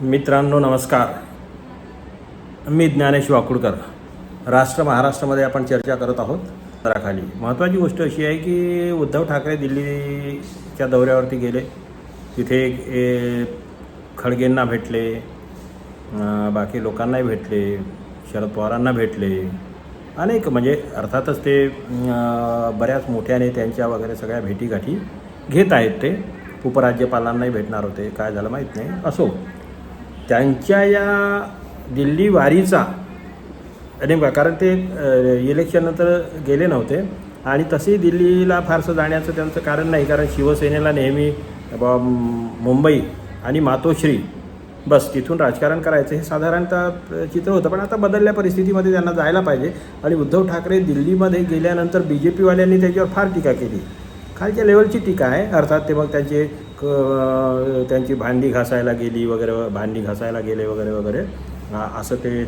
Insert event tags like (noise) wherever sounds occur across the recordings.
मित्रांनो नमस्कार. मी ज्ञानेश वाकुडकर. राष्ट्र महाराष्ट्रामध्ये आपण चर्चा करत आहोत खाली महत्त्वाची गोष्ट अशी आहे की उद्धव ठाकरे दिल्लीच्या दौऱ्यावरती गेले. तिथे खडगेंना भेटले बाकी लोकांनाही भेटले शरद पवारांना भेटले. अनेक म्हणजे अर्थातच ते बऱ्याच मोठ्याने त्यांच्या वगैरे सगळ्या भेटीगाठी घेत आहेत ते. उपराज्यपालांनाही भेटणार होते. काय झालं माहीत नाही. असो. त्यांच्या या दिल्ली वारीचा नेमका कारण ते इलेक्शननंतर गेले नव्हते. आणि तसेही दिल्लीला फारसं जाण्याचं त्यांचं कारण नाही कारण शिवसेनेला नेहमी बा मुंबई आणि मातोश्री बस तिथून राजकारण करायचं हे साधारणतः चित्र होतं. पण आता बदलल्या परिस्थितीमध्ये त्यांना जायला पाहिजे. आणि उद्धव ठाकरे दिल्लीमध्ये गेल्यानंतर बी जे पीवाल्यांनी त्याच्यावर फार टीका केली. खालच्या लेवलची टीका आहे अर्थात ते मग त्यांचे त्यांची भांडी घासायला गेली वगैरे भांडी घासायला गेले वगैरे वगैरे असं ते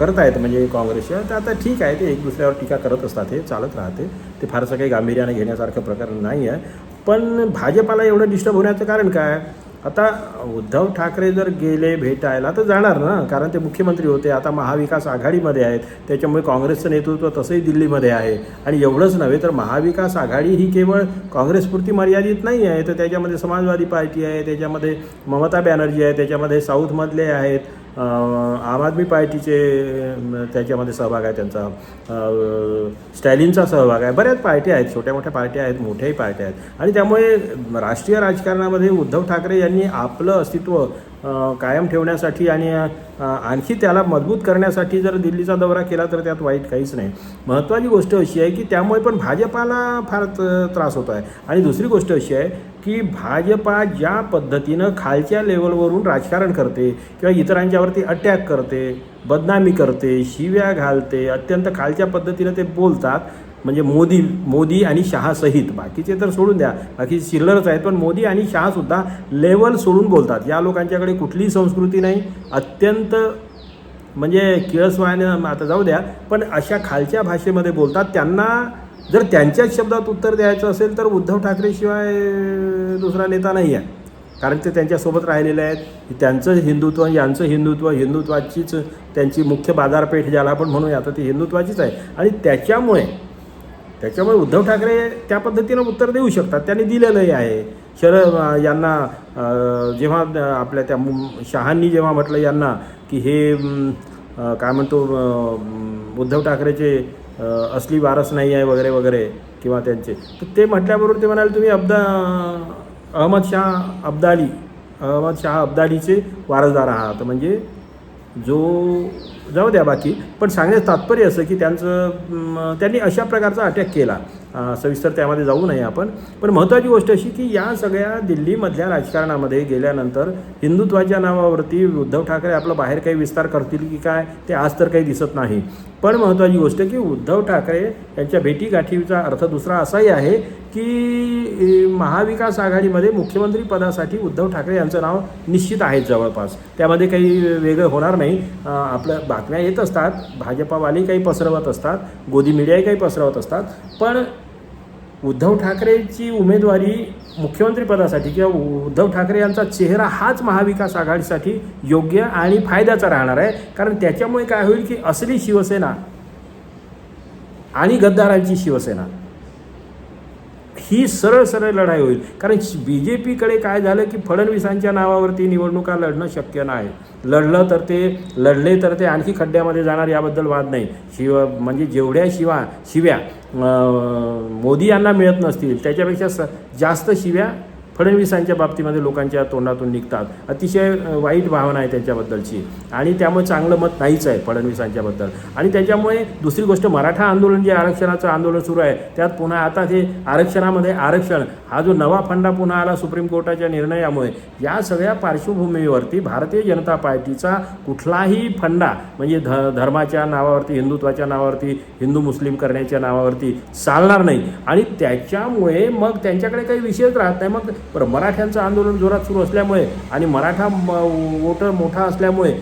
करत आहेत म्हणजे काँग्रेसच्या. तर आता ठीक आहे ते एक दुसऱ्यावर टीका करत असतात हे चालत राहते. ते फारसं काही गांभीर्याने घेण्यासारखं प्रकरण नाही आहे पण भाजपाला एवढं डिस्टर्ब होण्याचं कारण काय? आता उद्धव ठाकरे जर गेले भेटायला तर जाणार ना? कारण ते मुख्यमंत्री होते आता महाविकास आघाडीमध्ये आहेत. त्याच्यामुळे काँग्रेसचं नेतृत्व तसंही दिल्लीमध्ये आहे. आणि एवढंच नव्हे तर महाविकास आघाडी ही केवळ काँग्रेसपुरती मर्यादित नाही आहे. तर त्याच्यामध्ये समाजवादी पार्टी आहे त्याच्यामध्ये ममता बॅनर्जी आहे त्याच्यामध्ये साऊथमधले आहेत. आम आदमी पार्टीचे त्याच्यामध्ये सहभाग आहे त्यांचा. स्टॅलिनचा सहभाग आहे. बऱ्याच पार्ट्या आहेत छोट्या मोठ्या पार्ट्या आहेत मोठ्याही पार्ट्या आहेत. आणि त्यामुळे राष्ट्रीय राजकारणामध्ये उद्धव ठाकरे यांनी आपलं अस्तित्व कायम ठेवण्यासाठी आणि आणखी त्याला मजबूत करण्यासाठी जर दिल्लीचा दौरा केला तर त्यात वाईट काहीच नाही. महत्त्वाची गोष्ट अशी आहे की त्यामुळे पण भाजपाला फार त्रास होतो आहे. आणि दुसरी गोष्ट अशी आहे की भाजपा ज्या पद्धतीनं खालच्या लेवलवरून राजकारण करते किंवा इतरांच्यावरती अटॅक करते बदनामी करते शिव्या घालते अत्यंत खालच्या पद्धतीनं ते बोलतात म्हणजे मोदी मोदी आणि शहासहित बाकीचे तर सोडून द्या. बाकी शिल्लरच आहेत पण मोदी आणि शहासुद्धा लेवल सोडून बोलतात. या लोकांच्याकडे कुठलीही संस्कृती नाही. अत्यंत म्हणजे किळसवाने आता जाऊ द्या पण अशा खालच्या भाषेमध्ये बोलतात. त्यांना जर त्यांच्याच शब्दात उत्तर द्यायचं असेल तर उद्धव ठाकरेशिवाय दुसरा नेता नाही आहे. कारण ते त्यांच्यासोबत राहिलेले आहेत. त्यांचं हिंदुत्व यांचं हिंदुत्व हिंदुत्वाचीच त्यांची मुख्य बाजारपेठ ज्याला आपण म्हणूया आता ती हिंदुत्वाचीच आहे. आणि त्याच्यामुळे त्याच्यामुळे उद्धव ठाकरे त्या पद्धतीनं उत्तर देऊ शकतात. त्यांनी दिलेलंही आहे. शरद यांना जेव्हा आपल्या त्या शहांनी जेव्हा म्हटलं यांना की हे काय म्हणतो उद्धव ठाकरेचे असली वारस नाही आहे वगैरे वगैरे किंवा त्यांचे. तर ते म्हटल्याबरोबर ते म्हणाले तुम्ही अब्दा अहमद शाह अब्दाली अहमद शाह अब्दालीचे वारसदार आहात. म्हणजे जो जाऊ द्या बाकी. पण सांगण्याचं तात्पर्य असं की त्यांचं त्यांनी अशा प्रकारचा अटॅक केला. सविस्तर त्यामध्ये जाऊ नये आपण. पण महत्त्वाची गोष्ट अशी की या सगळ्या दिल्लीमधल्या राजकारणामध्ये गेल्यानंतर हिंदुत्वाच्या नावावरती उद्धव ठाकरे आपलं बाहेर काही विस्तार करतील की काय ते आज तर काही दिसत नाही. पण महत्त्वाची गोष्ट की उद्धव ठाकरे यांच्या भेटीगाठीचा अर्थ दुसरा असाही आहे की महाविकास आघाडीमध्ये मुख्यमंत्री पदासाठी उद्धव ठाकरे यांचं नाव निश्चित आहे जवळपास. त्यामध्ये काही वेगळं होणार नाही. आपलं आपल्या बातम्या येत असतात. भाजपावाली काही पसरवत असतात. गोदी मीडियाही काही पसरवत असतात. पण उद्धव ठाकरेची उमेदवारी मुख्यमंत्रीपदासाठी किंवा उद्धव ठाकरे यांचा चेहरा हाच महाविकास आघाडीसाठी योग्य आणि फायद्याचा राहणार आहे. कारण त्याच्यामुळे काय होईल की असली शिवसेना आणि गद्दारांची शिवसेना ही सरळ सरळ लढाई होईल. कारण बी जे पीकडे काय झालं की फडणवीसांच्या नावावरती निवडणुका लढणं शक्य नाही. लढलं तर ते लढले तर ते आणखी खड्ड्यामध्ये जाणार याबद्दल वाद नाही. शिव म्हणजे जेवढ्या शिवा शिव्या मोदी यांना मिळत नसतील त्याच्यापेक्षा स जास्त शिव्या फडणवीसांच्या बाबतीमध्ये लोकांच्या तोंडातून निघतात. अतिशय वाईट भावना आहे त्यांच्याबद्दलची. आणि त्यामुळे चांगलं मत नाहीच आहे फडणवीसांच्याबद्दल आणि त्याच्यामुळे दुसरी गोष्ट मराठा आंदोलन जे आरक्षणाचं आंदोलन सुरू आहे त्यात पुन्हा आता हे आरक्षणामध्ये आरक्षण हा जो नवा फंडा पुन्हा आला सुप्रीम कोर्टाच्या निर्णयामुळे या सगळ्या पार्श्वभूमीवरती भारतीय जनता पार्टीचा कुठलाही फंडा म्हणजे ध धर्माच्या नावावरती हिंदुत्वाच्या नावावरती हिंदू मुस्लिम करण्याच्या नावावरती चालणार नाही. आणि त्याच्यामुळे मग त्यांच्याकडे काही विषयच राहत नाही. मग पण मराठ्यांचं आंदोलन जोरात सुरू असल्यामुळे आणि मराठा वोटर मोठा असल्यामुळे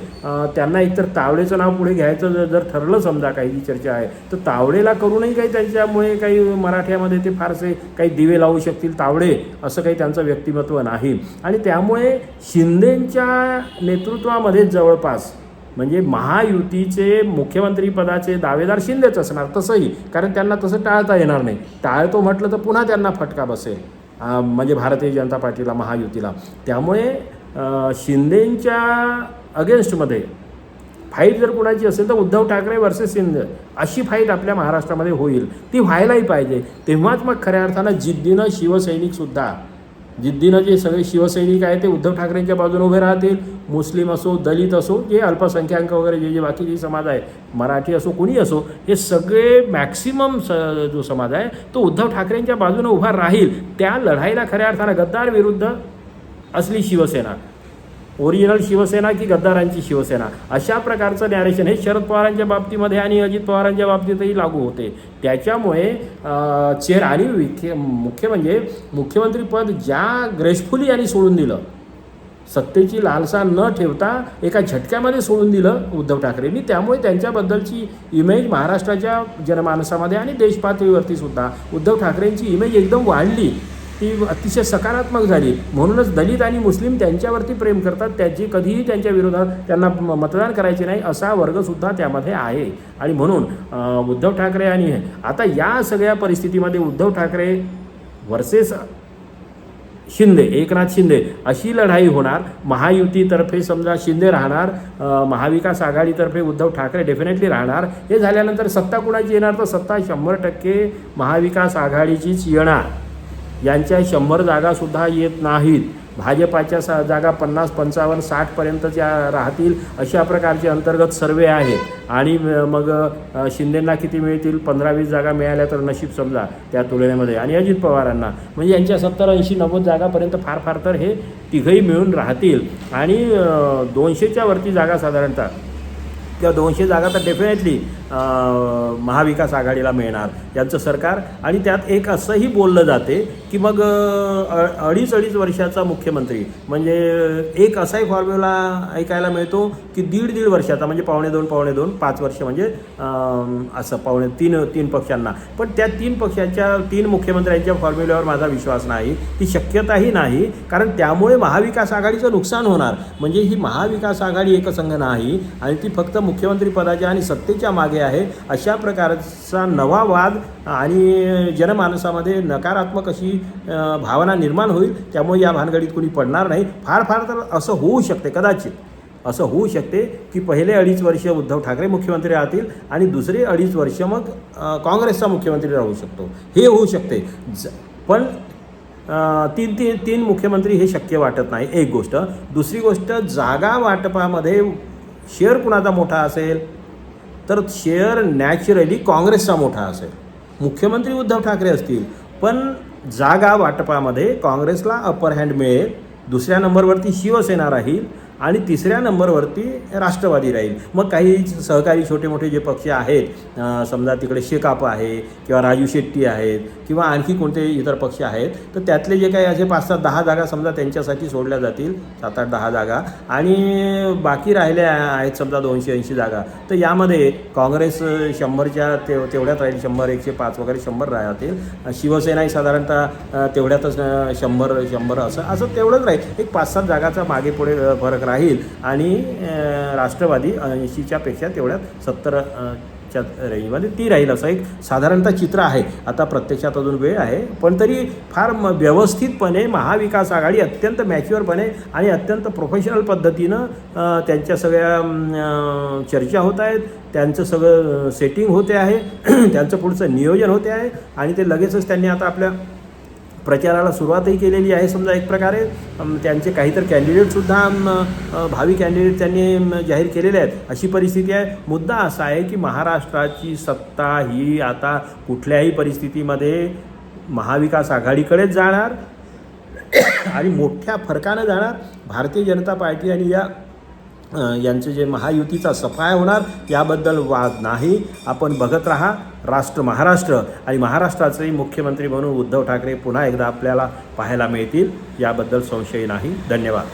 त्यांना एकतर तावडेचं नाव पुढे घ्यायचं जर जर ठरलं समजा काही जी चर्चा आहे तर तावडेला करूनही काही त्यांच्यामुळे काही मराठ्यामध्ये ते फारसे काही दिवे लावू शकतील तावडे असं काही त्यांचं व्यक्तिमत्व नाही. आणि त्यामुळे शिंदेंच्या नेतृत्वामध्ये जवळपास म्हणजे महायुतीचे मुख्यमंत्रीपदाचे दावेदार शिंदेच असणार तसंही कारण त्यांना तसं टाळता येणार नाही. टाळतो म्हटलं तर पुन्हा त्यांना फटका बसेल. म्हणजे भारतीय जनता पार्टीला महायुतीला. त्यामुळे शिंदेंच्या अगेन्स्टमध्ये फाईट जर कुणाची असेल तर उद्धव ठाकरे वर्सेस शिंदे अशी फाईट आपल्या महाराष्ट्रामध्ये होईल. ती व्हायलाही पाहिजे. तेव्हाच मग खऱ्या अर्थानं जिद्दीनं शिवसैनिकसुद्धा जिद्दीनं जे सगळे शिवसैनिक आहेत ते उद्धव ठाकरेंच्या बाजूने उभे राहतील मुस्लिम असो दलित असो जे अल्पसंख्याक वगैरे जे जे बाकीचे समाज आहे मराठी असो कुणी असो हे सगळे मॅक्सिमम स जो समाज आहे तो उद्धव ठाकरेंच्या बाजूने उभा राहील. त्या लढाईला खऱ्या अर्थानं गद्दार विरुद्ध असली शिवसेना. ओरिजिनल शिवसेना की गद्दारांची शिवसेना? अशा प्रकारचं नॅरेशन हे शरद पवारांच्या बाबतीमध्ये आणि अजित पवारांच्या बाबतीतही लागू होते. त्याच्यामुळे चेर आणि विखे मुख्य म्हणजे मुख्यमंत्रीपद ज्या ग्रेसफुली यांनी सोडून दिलं सत्तेची लालसा न ठेवता एका झटक्यामध्ये सोडून दिलं उद्धव ठाकरेंनी त्यामुळे त्यांच्याबद्दलची इमेज महाराष्ट्राच्या जनमानसामध्ये आणि देशपातळीवरती सुद्धा उद्धव ठाकरेंची इमेज एकदम वाढली. ती अतिशय सकारात्मक झाली. म्हणूनच दलित आणि मुस्लिम त्यांच्यावरती प्रेम करतात. त्याची कधीही त्यांच्या विरोधात त्यांना म- मतदान करायचे नाही असा वर्गसुद्धा त्यामध्ये आहे. आणि म्हणून उद्धव ठाकरे आणि हे आता या सगळ्या परिस्थितीमध्ये उद्धव ठाकरे वर्सेस शिंदे एकनाथ शिंदे अशी लढाई होणार. महायुतीतर्फे समजा शिंदे राहणार महाविकास आघाडीतर्फे उद्धव ठाकरे डेफिनेटली राहणार. हे झाल्यानंतर सत्ता कुणाची येणार? तर सत्ता शंभर टक्के महाविकास आघाडीचीच येणार. यांच्या शंभर जागासुद्धा येत नाहीत. भाजपाच्या सा जागा पन्नास पंचावन्न साठपर्यंतच्या राहतील अशा प्रकारचे अंतर्गत सर्वे आहे आणि मग शिंदेंना किती मिळतील? पंधरा वीस जागा मिळाल्या तर नशीब समजा त्या तुलनेमध्ये. आणि अजित पवारांना. म्हणजे यांच्या सत्तर ऐंशी नव्वद जागापर्यंत फार फार तर हे तिघही मिळून राहतील. आणि दोनशेच्या वरती जागा साधारणतः. त्या दोनशे जागा तर डेफिनेटली महाविकास आघाडीला मिळणार यांचं सरकार. आणि त्यात एक असंही बोललं जाते की मग अडीच अडीच वर्षाचा मुख्यमंत्री म्हणजे एक असाही फॉर्म्युला ऐकायला मिळतो की दीड दीड वर्षाचा म्हणजे पावणे दोन पावणे दोन पाच वर्ष म्हणजे असं पावणे तीन तीन पक्षांना. पण त्या तीन पक्षाच्या तीन मुख्यमंत्र्यांच्या फॉर्म्युल्यावर माझा विश्वास नाही. ती शक्यताही नाही कारण त्यामुळे महाविकास आघाडीचं नुकसान होणार. म्हणजे ही महाविकास आघाडी एकसंघ नाही आणि ती फक्त मुख्यमंत्री पदाच्या आणि सत्तेच्या मागे आहे. अशा प्रकारचा नवा वाद आणि जनमानसामध्ये नकारात्मक अशी भावना निर्माण होईल त्यामुळे या भानगडीत कोणी पडणार नाही. फार फार तर असं होऊ शकते कदाचित. असं होऊ शकते की पहिले अडीच वर्ष उद्धव ठाकरे मुख्यमंत्री राहतील आणि दुसरे अडीच वर्ष मग काँग्रेसचा मुख्यमंत्री राहू शकतो. हे होऊ शकते. ज पण तीन तीन तीन मुख्यमंत्री हे शक्य वाटत नाही. एक गोष्ट. दुसरी गोष्ट जागा वाटपामध्ये शेअर कुणाचा मोठा असेल? तर शेअर नॅचरली काँग्रेसचा मोठा असेल. मुख्यमंत्री उद्धव ठाकरे असतील पण जागा वाटपामध्ये काँग्रेसला अपर हँड मिळेल. दुसऱ्या नंबरवरती शिवसेना राहील. आणि तिसऱ्या नंबरवरती राष्ट्रवादी राहील. मग काही सहकारी छोटे मोठे जे पक्ष आहेत समजा तिकडे शेकाप आहे किंवा राजू शेट्टी आहेत किंवा आणखी कोणते इतर पक्ष आहेत तर त्यातले जे काही असे पाच सात दहा जागा समजा त्यांच्यासाठी सोडल्या जातील सात आठ दहा जागा. आणि बाकी राहिल्या आहेत समजा दोनशे ऐंशी जागा. तर यामध्ये काँग्रेस शंभरच्या ते तेवढ्यात राहील शंभर एकशे पाच वगैरे शंभर राहतील. शिवसेनाही साधारणतः तेवढ्यातच शंभर शंभर असं असं तेवढंच राहील. एक पाच सात जागाचा मागे पुढे फरक राहील. आणि राष्ट्रवादी ऐंशीच्या पेक्षा तेवढ्यात सत्तर च्या रेंजमध्ये ती राहील असं एक साधारणतः चित्र आहे. आता प्रत्यक्षात अजून वेळ आहे. पण तरी फार म व्यवस्थितपणे महाविकास आघाडी अत्यंत मॅच्युअरपणे आणि अत्यंत प्रोफेशनल पद्धतीनं त्यांच्या सगळ्या चर्चा होत आहेत. त्यांचं सगळं सेटिंग होते आहे. (clears throat) त्यांचं पुढचं नियोजन होते आहे. आणि ते लगेचच त्यांनी आता आपल्या प्रचाराला सुरुवातही केलेली आहे समजा एक प्रकारे. त्यांचे त्यांचे काहीतरी कॅन्डिडेटसुद्धा भावी कॅन्डिडेट त्यांनी जाहीर केलेले आहेत. अशी परिस्थिती आहे. मुद्दा असा आहे की महाराष्ट्राची सत्ता ही आता कुठल्याही परिस्थितीमध्ये महाविकास आघाडीकडेच जाणार. (coughs) आणि मोठ्या फरकानं जाणार. भारतीय जनता पार्टी आणि या यांचे जे महायुतीचा सफाया होणार याबद्दल वाद नाही. आपण बघत राहा राष्ट्र महाराष्ट्र आणि महाराष्ट्राचे मुख्यमंत्री म्हणून उद्धव ठाकरे पुन्हा एकदा आपल्याला पाहायला मिळतील याबद्दल संशय नाही. धन्यवाद.